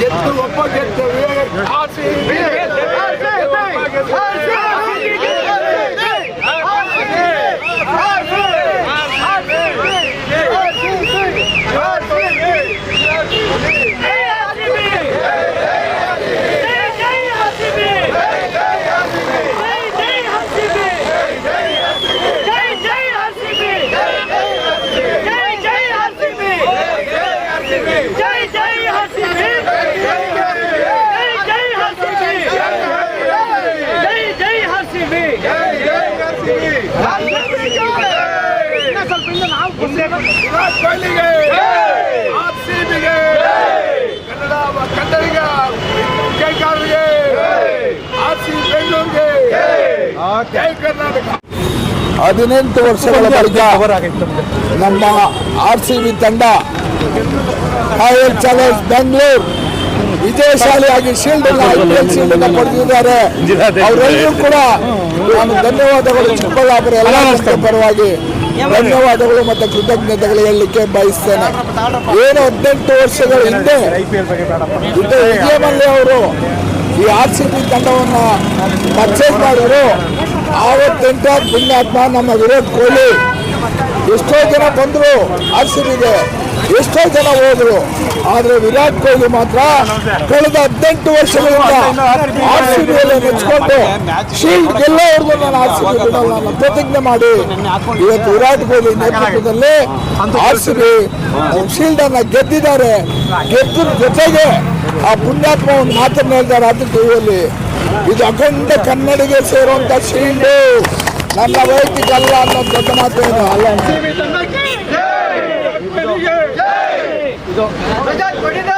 ಗೆದ್ದು ಒಬ್ಬ ಗೆದ್ದವಿ Virat ಕೊಹ್ಲಿಗೆ R C ಬಿಗೆ ಕನ್ನಡ ಕನ್ನಡಿಗ ಆರ್ ಸಿ ಬೆಂಗಳೂರಿಗೆ. ಜೈ! ಕರ್ನಾಟಕ. ಹದಿನೆಂಟು ವರ್ಷಗಳ ಬಳಿಕ ನಮ್ಮ ಆರ್ ಸಿ ಬಿ ತಂಡ ರಾಯಲ್ ಚಾಲೆಂಜ್ ಬೆಂಗಳೂರು ವಿಜಯಶಾಲಿಯಾಗಿ ಶೀಲ್ಡ್ ಶೀಲ್ಡ್ ಪಡೆದಿದ್ದಾರೆ ಅವರೆಲ್ಲರೂ ಕೂಡ ನಾನು ಧನ್ಯವಾದಗಳು ಚಿಕ್ಕಬಳ್ಳಾಪುರ ಎಲ್ಲ ಪರವಾಗಿ. ಧನ್ಯವಾದಗಳು ಮತ್ತು ಕೃತಜ್ಞತೆಗಳು ಹೇಳಲಿಕ್ಕೆ ಬಯಸ್ತೇನೆ. ಏನು ಹದಿನೆಂಟು ವರ್ಷಗಳ ಹಿಂದೆ ಇದು ವಿಜಯಮಲ್ಯ ಅವರು ಈ ಆರ್ ಸಿ ಬಿ ತಂಡವನ್ನು ಪರ್ಚೇಸ್ ಮಾಡಿದ್ರು. ಆವತ್ತೆಂಟ ಪುಣ್ಯಾತ್ಮ ನಮ್ಮ ವಿರಾಟ್ ಕೊಹ್ಲಿ. ಎಷ್ಟೋ ಜನ ಬಂದರು ಆರ್ ಸಿ ಬಿಗೆ ಎಷ್ಟೋ ಜನ ಹೋದರು. ಆದರೆ ವಿರಾಟ್ ಕೊಹ್ಲಿ ಮಾತ್ರ ಕಳೆದ ಹದಿನೆಂಟು ವರ್ಷಗಳಿಂದ ಆರ್ ಸಿ ಬಿಯಲ್ಲಿ ನೆಚ್ಕೊಂಡು ಶೀಲ್ಡ್ ಗೆಲ್ಲೋರ್ಗು ನಾನು ಆರ್ ಸಿ ಬಿ ಅನ್ನೋ ಪ್ರತಿಜ್ಞೆ ಮಾಡಿ ಇವತ್ತು ವಿರಾಟ್ ಕೊಹ್ಲಿ ನೇತೃತ್ವದಲ್ಲಿ ಆರ್ ಸಿ ಬಿ ಶೀಲ್ಡ್ ಅನ್ನ ಗೆದ್ದಿದ್ದಾರೆ. ಗೆದ್ದ ಜೊತೆಗೆ ಆ ಪುಣ್ಯಾತ್ಮ ಒಂದು ಮಾತನ್ನ ಹೇಳ್ತಾರೆ ರಾತ್ರಿ ಟಿವಿಯಲ್ಲಿ. ಇದು ಅಖಂಡ ಕನ್ನಡಿಗೆ ಸೇರುವಂತ ಶೀಲ್ಡ್ ನನ್ನ ವೈಯಕ್ತಿಕ ಅಲ್ಲ ಅನ್ನೋ ದೊಡ್ಡ ಮಾತೇನು ಅಲ್ಲ ರಜತ್ ಕೊಡಿದ